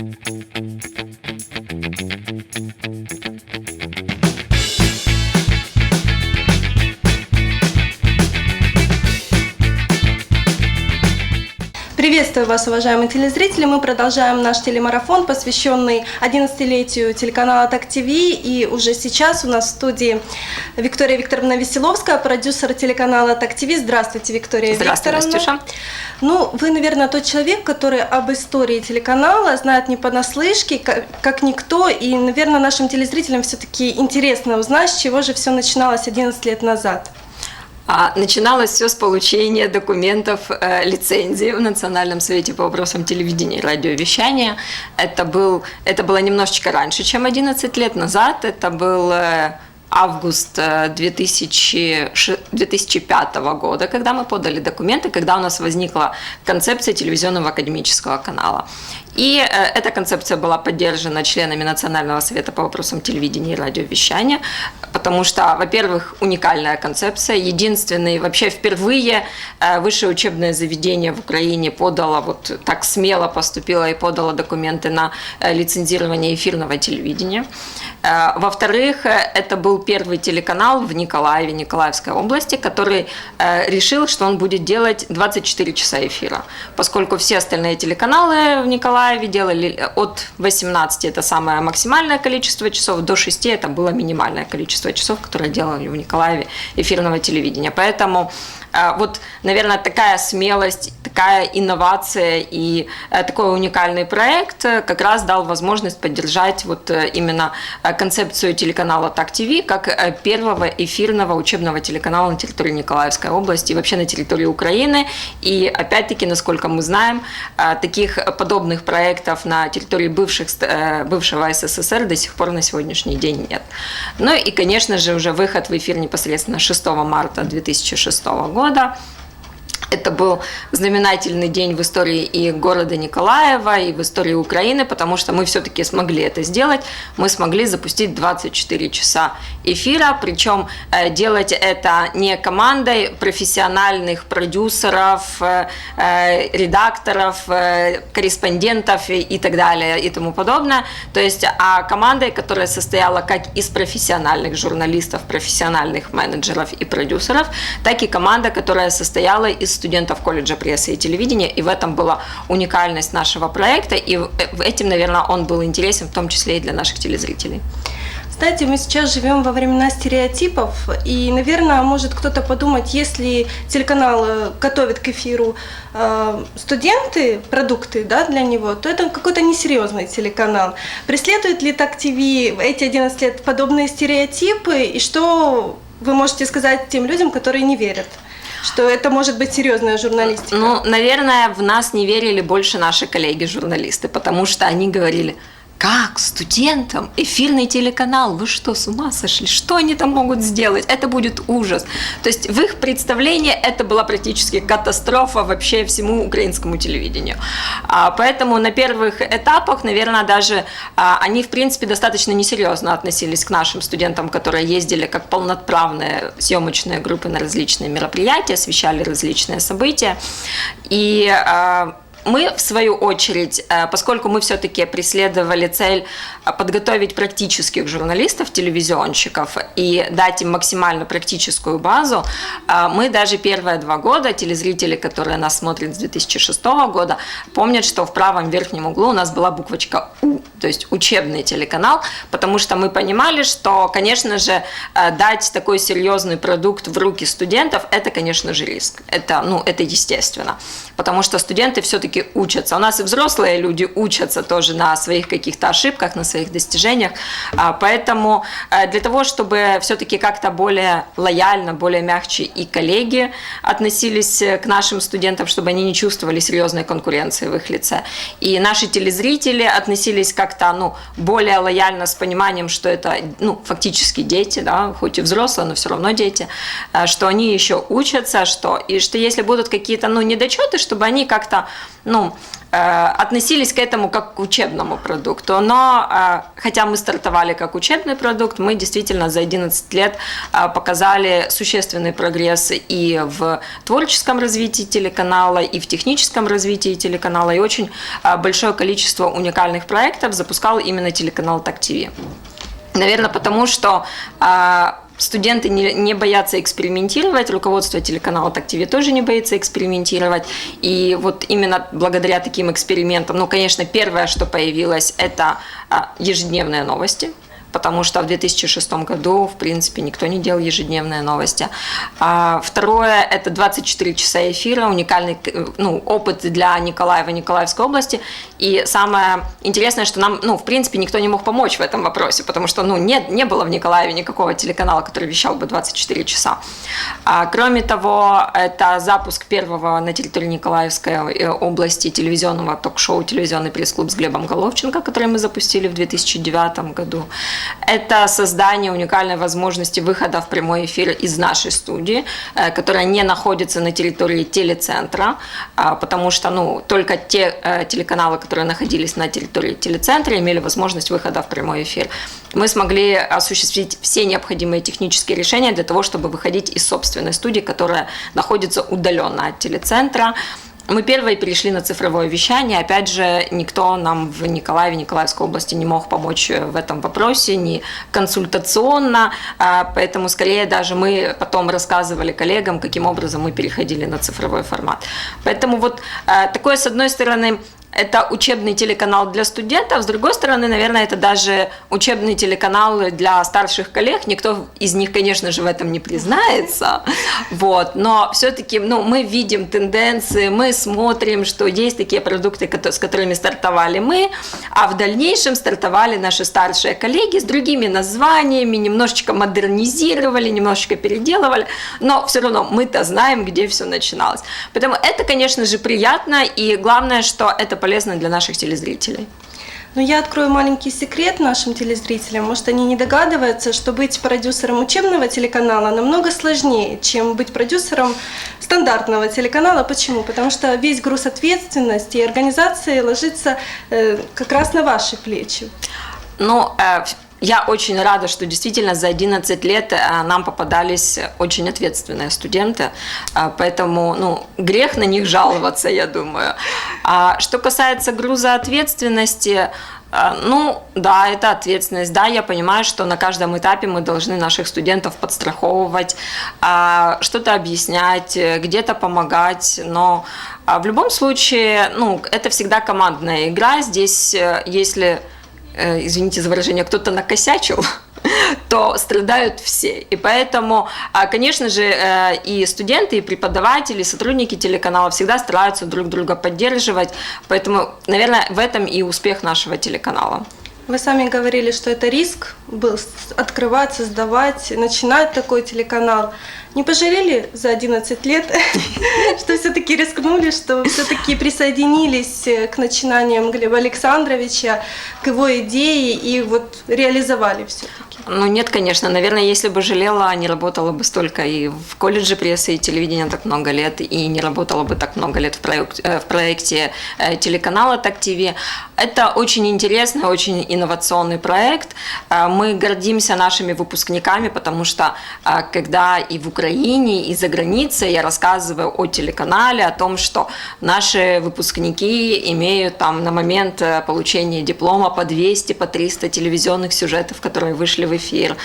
Boom, boom. Приветствую вас, уважаемые телезрители. Мы продолжаем наш телемарафон, посвященный 11-летию телеканала Так ТВ. И уже сейчас у нас в студии Виктория Викторовна Веселовская, продюсер телеканала Так ТВ. Здравствуйте, Виктория Здравствуй, Викторовна. Настюша. Ну, вы, наверное, тот человек, который об истории телеканала знает не понаслышке, как, как никто. И, наверное, нашим телезрителям все-таки интересно узнать, с чего же все начиналось 11 лет назад. А, Начиналось все с получения документов э, лицензии в Национальном совете по вопросам телевидения и радиовещания. Это, был, это было немножечко раньше, чем 11 лет назад. Это был э, август э, 2006 2005 года, когда мы подали документы, когда у нас возникла концепция телевизионного академического канала. И э, эта концепция была поддержана членами Национального совета по вопросам телевидения и радиовещания, потому что, во-первых, уникальная концепция, единственный, вообще впервые э, высшее учебное заведение в Украине подало, вот так смело поступило и подало документы на э, лицензирование эфирного телевидения. Э, Во-вторых, э, это был первый телеканал в Николаеве, Николаевской области, который э, решил, что он будет делать 24 часа эфира, поскольку все остальные телеканалы в Николаеве делали от 18, это самое максимальное количество часов, до 6 это было минимальное количество часов, которые делали в Николаеве эфирного телевидения. Поэтому э, вот, наверное, такая смелость, такая инновация и э, такой уникальный проект э, как раз дал возможность поддержать вот э, именно э, концепцию телеканала Так ТВ как э, первого эфирного учебного телеканала на территории Николаевской области и вообще на территории Украины. И опять-таки, насколько мы знаем, э, таких подобных проектов на территории бывших, э, бывшего СССР до сих пор на сегодняшний день нет. Ну и, конечно же, уже выход в эфир непосредственно 6 марта 2006 года. Это был знаменательный день в истории и города Николаева, и в истории Украины, потому что мы все-таки смогли это сделать. Мы смогли запустить 24 часа эфира, причем э, делать это не командой профессиональных продюсеров, э, э, редакторов, корреспондентов и, так далее и тому подобное. То есть, а командой, которая состояла как из профессиональных журналистов, профессиональных менеджеров и продюсеров, так и команда, которая состояла из студентов колледжа прессы и телевидения, и в этом была уникальность нашего проекта, и этим, наверное, он был интересен в том числе и для наших телезрителей. Знаете, мы сейчас живем во времена стереотипов, и, наверное, может кто-то подумать, если телеканал э, готовит к эфиру э, студенты, продукты да, для него, то это какой-то несерьезный телеканал. Преследует ли так ТВ эти 11 лет подобные стереотипы, и что вы можете сказать тем людям, которые не верят? Что это может быть серьезная журналистика. Ну, наверное, в нас не верили больше наши коллеги-журналисты, потому что они говорили, как студентам эфирный телеканал, вы что, с ума сошли? Что они там могут сделать? Это будет ужас. То есть в их представлении это была практически катастрофа вообще всему украинскому телевидению. А, Поэтому на первых этапах, наверное, даже а, они, в принципе, достаточно несерьезно относились к нашим студентам, которые ездили как полноправные съемочные группы на различные мероприятия, освещали различные события. И а, мы, в свою очередь, э, поскольку мы все-таки преследовали цель э, подготовить практических журналистов, телевизионщиков и дать им максимально практическую базу, э, мы даже первые два года, телезрители, которые нас смотрят с 2006 года, помнят, что в правом верхнем углу у нас была буквочка У, то есть учебный телеканал, потому что мы понимали, что, конечно же, дать такой серьезный продукт в руки студентов, это, конечно же, риск. Это, ну, это естественно, потому что студенты все-таки учатся. У нас и взрослые люди учатся тоже на своих каких-то ошибках, на своих достижениях. А, Поэтому э, для того, чтобы все-таки как-то более лояльно, более мягче и коллеги относились э, к нашим студентам, чтобы они не чувствовали серьезной конкуренции в их лице. И наши телезрители относились как-то ну, более лояльно с пониманием, что это ну, фактически дети, да, хоть и взрослые, но все равно дети, э, что они еще учатся, что, и что если будут какие-то ну, недочеты, чтобы они как-то ну, э, относились к этому как к учебному продукту. Но э, хотя мы стартовали как учебный продукт, мы действительно за 11 лет э, показали существенный прогресс и в творческом развитии телеканала, и в техническом развитии телеканала, и очень большое количество уникальных проектов запускал именно телеканал Так ТВ. Наверное, потому что студенты не, не боятся экспериментировать, руководство телеканала Так ТВ тоже не боится экспериментировать. И вот именно благодаря таким экспериментам, ну, конечно, первое, что появилось, это а, ежедневные новости потому что в 2006 году, в принципе, никто не делал ежедневные новости. А второе – это 24 часа эфира, уникальный ну, опыт для Николаева, Николаевской области. И самое интересное, что нам, ну, в принципе, никто не мог помочь в этом вопросе, потому что, ну, не, не было в Николаеве никакого телеканала, который вещал бы 24 часа. А, кроме того, это запуск первого на территории Николаевской э, области телевизионного ток-шоу «Телевизионный пресс-клуб» с Глебом Головченко, который мы запустили в 2009 году. Это создание уникальной возможности выхода в прямой эфир из нашей студии, э, которая не находится на территории телецентра, а, потому что ну, только те э, телеканалы, которые находились на территории телецентра, имели возможность выхода в прямой эфир. Мы смогли осуществить все необходимые технические решения для того, чтобы выходить из собственной студии, которая находится удаленно от телецентра. Мы первые перешли на цифровое вещание. Опять же, никто нам в Николаеве, Николаевской области не мог помочь в этом вопросе, ни консультационно. А, поэтому, скорее, даже мы потом рассказывали коллегам, каким образом мы переходили на цифровой формат. Поэтому вот а, такое, с одной стороны, это учебный телеканал для студентов, с другой стороны, наверное, это даже учебный телеканал для старших коллег. Никто из них, конечно же, в этом не признается, вот. Но все-таки, ну, мы видим тенденции, мы смотрим, что есть такие продукты, с которыми стартовали мы, а в дальнейшем стартовали наши старшие коллеги с другими названиями, немножечко модернизировали, немножечко переделывали, но все равно мы-то знаем, где все начиналось. Поэтому это, конечно же, приятно, и главное, что это полезно для наших телезрителей. Но я открою маленький секрет нашим телезрителям. Может, они не догадываются, что быть продюсером учебного телеканала намного сложнее, чем быть продюсером стандартного телеканала. Почему? Потому что весь груз ответственности и организации ложится э, как раз на ваши плечи. Ну, э, я очень рада, что действительно за 11 лет э, нам попадались очень ответственные студенты, э, поэтому ну, грех на них жаловаться, я думаю. А что касается груза ответственности, э, ну, да, это ответственность. Да, я понимаю, что на каждом этапе мы должны наших студентов подстраховывать, что-то объяснять, где-то помогать, но в любом случае, ну, это всегда командная игра. Здесь, если извините за выражение, кто-то накосячил, то страдают все. И поэтому, а, конечно же, э, и студенты, и преподаватели, и сотрудники телеканала всегда стараются друг друга поддерживать. Поэтому, наверное, в этом и успех нашего телеканала. Вы сами говорили, что это риск был открывать, создавать, начинать такой телеканал. Не пожалели за 11 лет, что все-таки рискнули, что все-таки присоединились к начинаниям Глеба Александровича, к его идее и вот реализовали все-таки? Ну нет, конечно. Наверное, если бы жалела, не работала бы столько и в колледже прессы и телевидения так много лет, и не работала бы так много лет в, проект, э, в проекте э, телеканала Так ТВ. Это очень интересный, очень инновационный проект. Э, мы гордимся нашими выпускниками, потому что когда и в Украине, и за границей я рассказываю о телеканале, о том, что наши выпускники имеют там на момент получения диплома по 200, по 300 телевизионных сюжетов, которые вышли в эфир,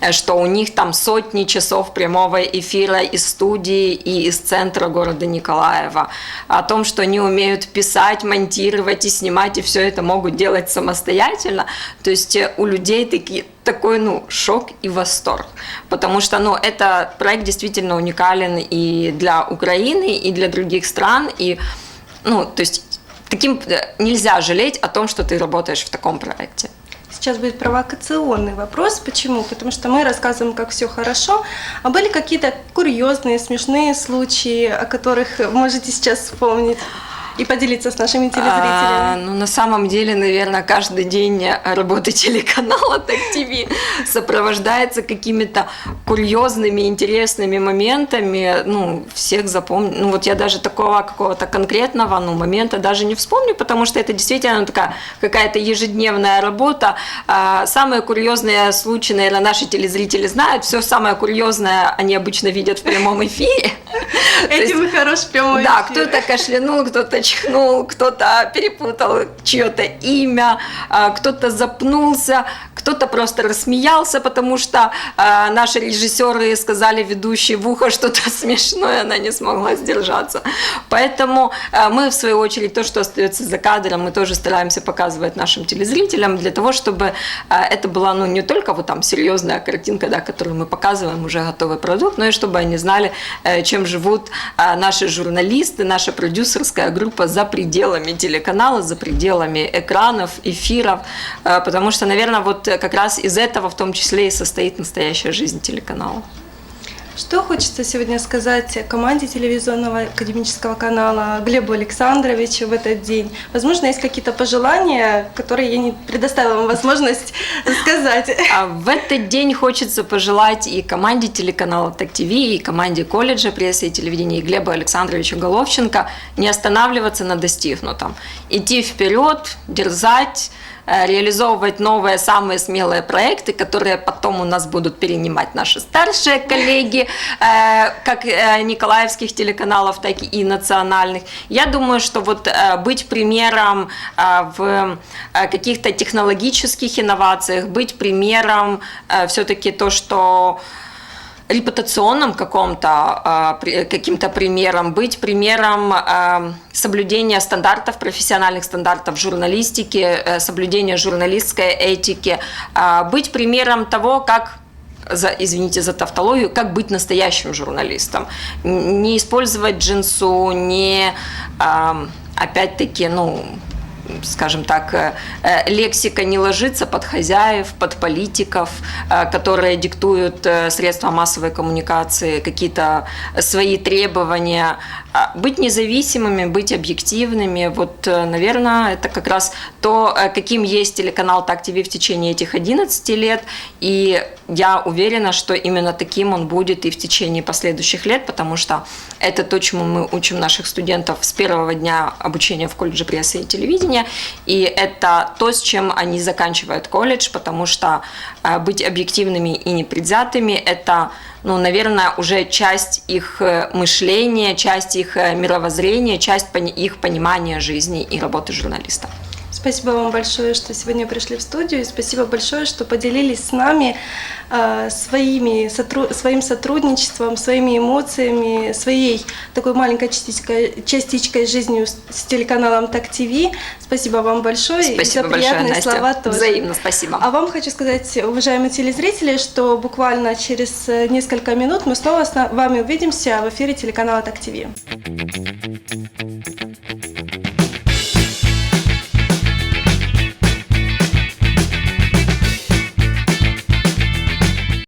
э, что у них там сотни часов прямого эфира из студии и из центра города Николаева, о том, что они умеют писать, монтировать и снимать, и все это могут делать самостоятельно. То есть э, у людей такие, такой, ну, шок и восторг. Потому что, ну, этот проект действительно уникален и для Украины, и для других стран, и, ну, то есть таким э, нельзя жалеть о том, что ты работаешь в таком проекте. Сейчас будет провокационный вопрос. Почему? Потому что мы рассказываем, как все хорошо, а были какие-то курьезные, смешные случаи, о которых можете сейчас вспомнить? И поделиться с нашими А, телезрителями? ну, на самом деле, наверное, каждый день работы телеканала Так ТВ сопровождается какими-то курьезными, интересными моментами. Ну, всех запомню. Ну, вот я даже такого какого-то конкретного ну, момента даже не вспомню, потому что это действительно ну, такая какая-то ежедневная работа. А, самые курьезные случаи, наверное, наши телезрители знают. Все самое курьезное они обычно видят в прямом эфире. Этим хорош прямой да, кто-то кашлянул, кто-то чихнул, кто-то перепутал чье-то имя, а, кто-то запнулся, кто-то просто рассмеялся, потому что а, наши режиссеры сказали ведущей в ухо что-то смешное, она не смогла сдержаться. Поэтому а, мы, в свою очередь, то, что остается за кадром, мы тоже стараемся показывать нашим телезрителям для того, чтобы а, это была ну, не только вот там серьезная картинка, да, которую мы показываем, уже готовый продукт, но и чтобы они знали, э, чем живут а, наши журналисты, наша продюсерская группа за пределами телеканала, за пределами экранов, эфиров, э, потому что, наверное, вот э, как раз из этого в том числе и состоит настоящая жизнь телеканала. Что хочется сегодня сказать команде телевизионного академического канала Глебу Александровичу в этот день? Возможно, есть какие-то пожелания, которые я не предоставила вам возможность сказать. А в этот день хочется пожелать и команде телеканала Так ТВ, и команде колледжа прессы и телевидения, и Глеба Александровича Головченко не останавливаться на достигнутом. Идти вперед, дерзать, реализовывать новые, самые смелые проекты, которые потом у нас будут перенимать наши старшие коллеги, э, как э, николаевских телеканалов, так и национальных. Я думаю, что вот э, быть примером э, в э, каких-то технологических инновациях, быть примером все-таки то, что репутационном каком-то а, каким-то примером, быть примером а, соблюдения стандартов, профессиональных стандартов журналистики, э, соблюдения журналистской этики, а, быть примером того, как за, извините за тавтологию, как быть настоящим журналистом. Не использовать джинсу, не опять-таки, ну, скажем так, э, э, лексика не ложится под хозяев, под политиков, э, которые диктуют средства массовой коммуникации, какие-то свои требования. А Быть независимыми, быть объективными, вот, наверное, это как раз то, каким есть телеканал Так ТВ в течение этих 11 лет, и я уверена, что именно таким он будет и в течение последующих лет, потому что это то, чему мы учим наших студентов с первого дня обучения в колледже прессы и телевидения, и это то, с чем они заканчивают колледж, потому что э, быть объективными и непредвзятыми – это ну, наверное, уже часть их э, мышления, часть их э, мировоззрения, часть их понимания жизни и работы журналиста. Спасибо вам большое, что сегодня пришли в студию. И спасибо большое, что поделились с нами э, своими, сотру- своим сотрудничеством, своими эмоциями, своей такой маленькой частичкой, частичкой жизни с телеканалом Так ТВ. Спасибо вам большое и Спасибо за большое, приятные Настя. слова тоже. Взаимно, спасибо. А вам хочу сказать, уважаемые телезрители, что буквально через несколько минут мы снова с вами увидимся в эфире телеканала Так ТВ.